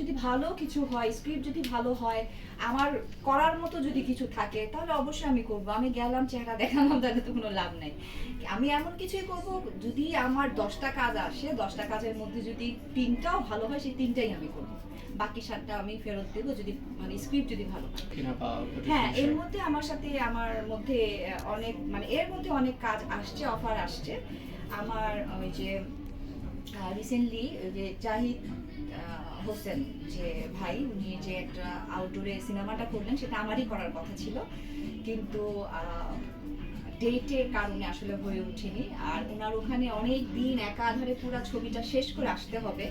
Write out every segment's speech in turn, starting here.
যদি ভালো কিছু হয় স্ক্রিপ্ট যদি ভালো হয় আমার করার মতো যদি কিছু থাকে তাহলে অবশ্যই আমি করব। আমি গেলাম চেহারা দেখালাম তাহলে তো কোনো লাভ নাই। আমি এমন কিছুই করব যদি আমার দশটা কাজ আসে দশটা কাজের মধ্যে যদি তিনটাও ভালো হয় সেই তিনটাই আমি করব। বাকি সাতটা আমি ফেরত দেবো যদি মানে স্ক্রিপ্ট যদি ভালো হয়। হ্যাঁ এর মধ্যে আমার সাথে আমার মধ্যে অনেক মানে এর মধ্যে অনেক কাজ আসছে অফার আসছে। আমার ওই যে রিসেন্টলি যে জাহিদ হোসেন যে ভাই, উনি যে একটা আউটডোরে সিনেমাটা করলেন, সেটা আমারই করার কথা ছিল। কিন্তু ডেটের কারণে আসলে হয়ে ওঠেনি। আর ওনার ওখানে অনেক দিন একাধারে পুরো ছবিটা শেষ করে আসতে হবে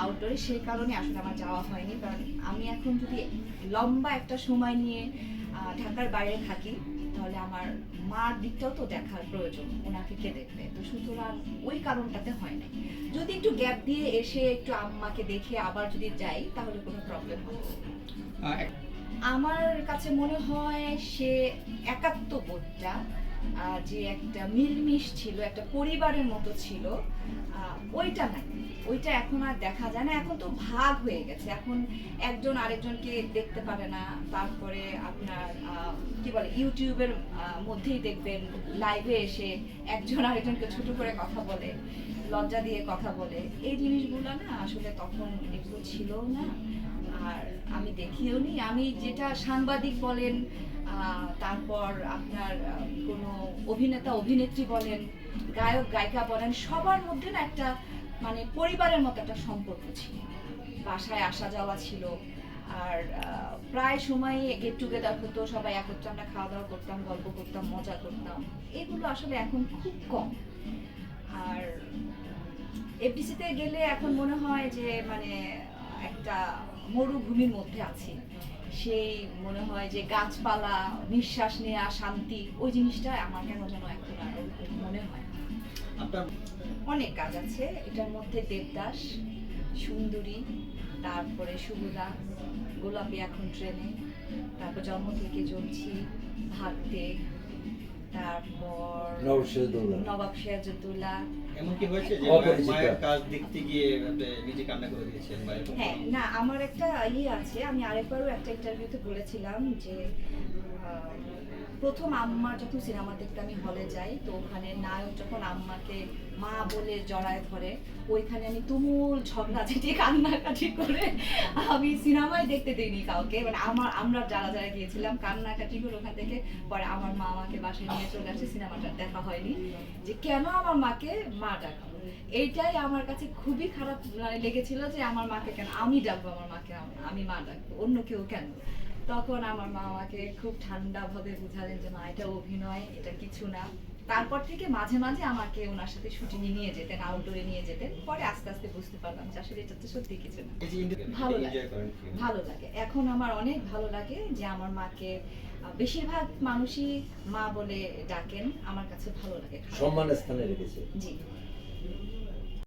আউটডোরে সেই কারণে আসলে আমার যাওয়া হয়নি। কারণ আমি এখন যদি লম্বা একটা সময় নিয়ে ঢাকার বাইরে থাকি তাহলে আমার মার দিকটাও তো দেখার প্রয়োজন ওনাকে কে দেখবে? তো সুতরাং ওই কারণটাতে হয় না যদি একটু গ্যাপ দিয়ে এসে একটু আম্মাকে দেখে আবার যদি যাই তাহলে কোনো প্রবলেম হবে আমার কাছে মনে হয় সে একাত্ম বোধটা আহ, যে একটা মিলমিশ ছিল, একটা পরিবারের মতো ছিল ওইটা নাই। ওইটা এখন আর দেখা যায় না। এখন তো ভাগ হয়ে গেছে। এখন একজন আরেকজনকে দেখতে পারে না। তারপরে আপনার কি বলে, ইউটিউবের মধ্যেই দেখবেন লাইভে এসে একজন আরেকজনকে ছোট করে কথা বলে, লজ্জা দিয়ে কথা বলে। এই জিনিসগুলো না আসলে তখন এগুলো ছিল না। আর আমি দেখিও নি। আমি যেটা সাংবাদিক বলেন তারপর আপনার কোনো অভিনেতা, অভিনেত্রী বলেন, গায়ক, গায়িকা বলেন, সবার মধ্যে না একটা মানে পরিবারের মতো একটা সম্পর্ক ছিল। বাসায় আসা যাওয়া ছিল। আর প্রায় সময় গেট টুগেদার হতো, সবাই একত্রে আমরা খাওয়া দাওয়া করতাম, গল্প করতাম, মজা করতাম। এগুলো আসলে এখন খুব কম। আর, এফডিসিতে গেলে এখন মনে হয় যে মানে একটা মরুভূমির মধ্যে আছি সেই মনে হয় যে গাছপালা নিঃশ্বাস নেওয়া শান্তি ওই জিনিসটা আমার কেন যেন এখন আর মনে হয়। অনেক কাজ আছে এটার মধ্যে দেবদাস সুন্দরী তারপরে শুভদা গোলাপি এখন ট্রেনে তারপর জন্ম থেকে জ্বলছি ভাবতে তারপর নবাব সিরাজউদ্দৌলা। নবাব সিরাজউদ্দৌলা এমন কি হয়েছে যে মায়ের কাজ দেখতে গিয়ে নিজে কান্না করে দিয়েছেন হ্যাঁ না আমার একটা ইয়ে আছে আমি আরেকবারও একটা ইন্টারভিউতে বলেছিলাম যে প্রথম আম্মার যখন সিনেমা দেখতে আমি হলে যাই, তো ওখানে নায়ক যখন আম্মাকে মা বলে জড়ায় ধরে, ওইখানে আমি তুমুল ঝগড়া ঝগড়াঝাটি কান্নাকাটি করে আমি সিনেমায় দেখতে দিইনি কাউকে। মানে আমার, আমরা যারা যারা গিয়েছিলাম, কান্নাকাটি করে ওখান থেকে পরে আমার মা আমাকে বাসায় নিয়ে চলে আসে, সিনেমাটা দেখা হয়নি। যে কেন আমার মাকে মা ডাকবো এইটাই আমার কাছে খুবই খারাপ মানে লেগেছিল যে আমার মাকে কেন, আমি ডাকবো আমার মাকে, আমি মা ডাকবো, অন্য কেউ কেন? তখন আমার মা আমাকে খুব ঠান্ডা ভাবে বুঝালেন যে মা এটা অভিনয় এটা কিছু না। তারপর থেকে মাঝে মাঝে আমাকে ওনার সাথে শুটিং নিয়ে যেতেন আউটডোরে নিয়ে যেতেন। পরে আস্তে আস্তে বুঝতে পারলাম যে আসলে এটা তো সত্যি কিছু না। ভালো লাগে। ভালো লাগে। এখন আমার অনেক ভালো লাগে যে আমার মাকে বেশিরভাগ মানুষই মা বলে ডাকেন আমার কাছে ভালো লাগে। সম্মানের স্থানে রেখেছে। জি।